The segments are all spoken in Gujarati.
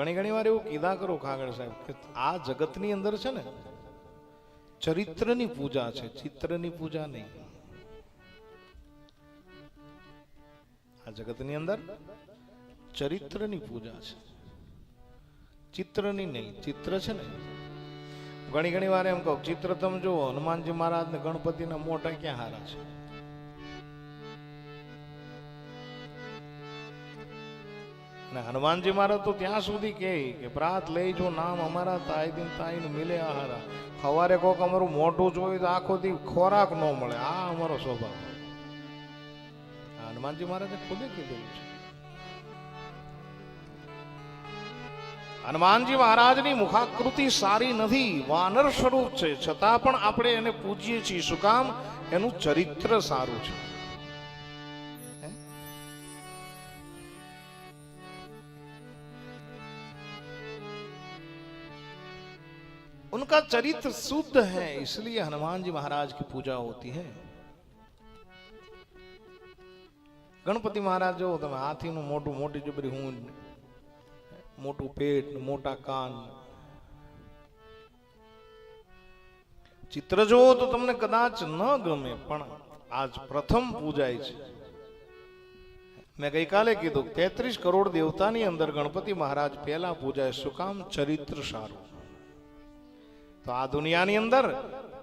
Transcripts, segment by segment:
ઘણી ઘણી વાર એવું કીધા કરો ખાગણ સાહેબ કે આ જગતની અંદર છે ને, ચરિત્રની પૂજા છે, ચિત્રની પૂજા નહીં. આ જગતની અંદર ચરિત્રની પૂજા છે. ચિત્રની નહીં, ચિત્ર છે ને. ઘણી ઘણી વાર એમ કહું, ચિત્ર તમે જુઓ, હનુમાનજી મહારાજ ને ગણપતિના મોટા ક્યાં હારા છે? અને હનુમાનજી મહારાજ તો ત્યાં સુધી કહે કે પ્રાત લઈ જો, નામ અમારા તાઈ દિન તાઈ મિલે આહારા. સવારે કોક અમારું મોઢું જોયું તો આખો દી ખોરાક ન મળે. આ અમારો સ્વભાવ હનુમાનજી મહારાજે ખુદે કીધેલું છે. હનુમાનજી મહારાજની મુખાકૃતિ સારી નથી, વાનર સ્વરૂપ છે. છતાં પણ આપણે એને પૂજીએ છીએ. શું કામ? એનું ચરિત્ર સારું છે. उनका चरित्र शुद्ध है इसलिए हनुमान जी महाराज की पूजा होती है ગણપતિ મહારાજ જો તમે હાથીનું મોટું મોટી જબરી હું મોટું પેટ ને મોટા કાન ચિત્ર જોવો તો તમને કદાચ ન ગમે પણ આજ પ્રથમ પૂજાય છે મેં ગઈકાલે કીધું તેત્રીસ કરોડ દેવતાની અંદર ગણપતિ મહારાજ પહેલા પૂજાય શું કામ ચરિત્ર સારું તો આ દુનિયાની અંદર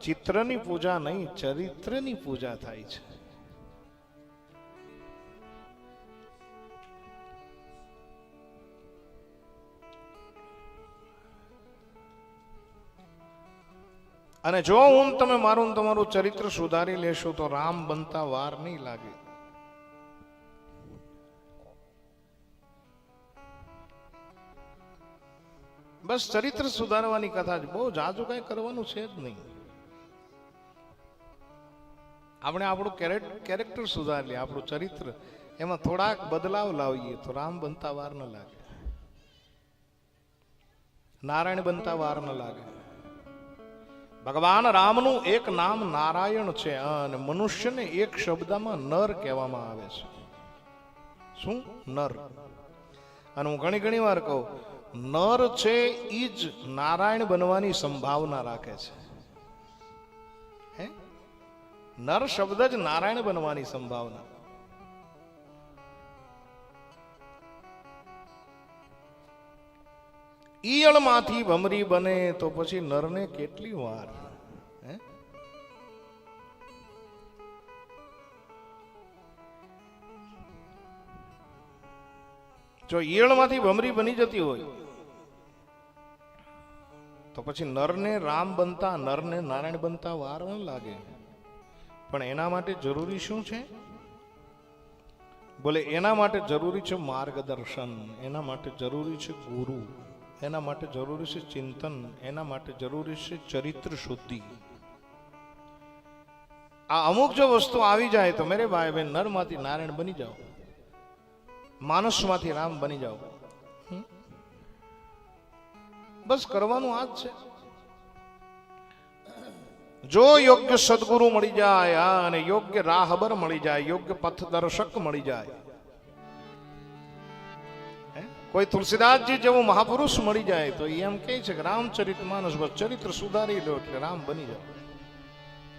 ચિત્રની પૂજા નહીં, ચરિત્રની પૂજા થાય છે. અને જો હું તમે મારું તમારું ચરિત્ર સુધારી લેશો તો રામ બનતા વાર નહીં લાગે. બસ ચરિત્ર સુધારવાની કથા છે બહુ જાજુ કઈ કરવાનું છે જ નહીં. આપણે આપણું કેરેક્ટર સુધારી લઈએ આપણું ચરિત્ર. એમાં થોડાક બદલાવ લાવીએ તો રામ બનતા વાર ન લાગે. નારાયણ બનતા વાર ન લાગે. ભગવાન રામનું એક નામ નારાયણ છે અને મનુષ્યને એક શબ્દમાં નર કહેવામાં આવે છે. શું? નર. અને હું ઘણી ઘણી વાર કહું, નર છે એ જ નારાયણ બનવાની સંભાવના રાખે છે. હે? નર શબ્દ જ નારાયણ બનવાની સંભાવના. ઈયળમાંથી ભમરી બને તો પછી નરને કેટલી વાર જો ઈયળમાંથી ભમરી બની જતી હોય, તો પછી નરને રામ બનતા, નરને નારાયણ બનતા વાર ન લાગે. પણ એના માટે જરૂરી શું છે? બોલે, એના માટે જરૂરી છે માર્ગદર્શન, એના માટે જરૂરી છે ગુરુ, એના માટે જરૂરી છે ચિંતન, એના માટે જરૂરી છે ચરિત્ર શુદ્ધિ. આ અમુક જો વસ્તુ આવી જાય તો મેરે ભાઈ બહેન, નરમાંથી નારાયણ બની જાઓ. માનસમાંથી રામ બની જાઓ. બસ કરવાનું આ જ છે. જો યોગ્ય સદગુરુ મળી જાય અને યોગ્ય રાહબર મળી જાય, યોગ્ય પથદર્શક મળી જાય? કોઈ તુલસીદાસજી જેવો મહાપુરુષ મળી જાય તો એ એમ કહે છે કે રામચરિત માનસ ચરિત્ર સુધારી લો એટલે રામ બની જાઓ.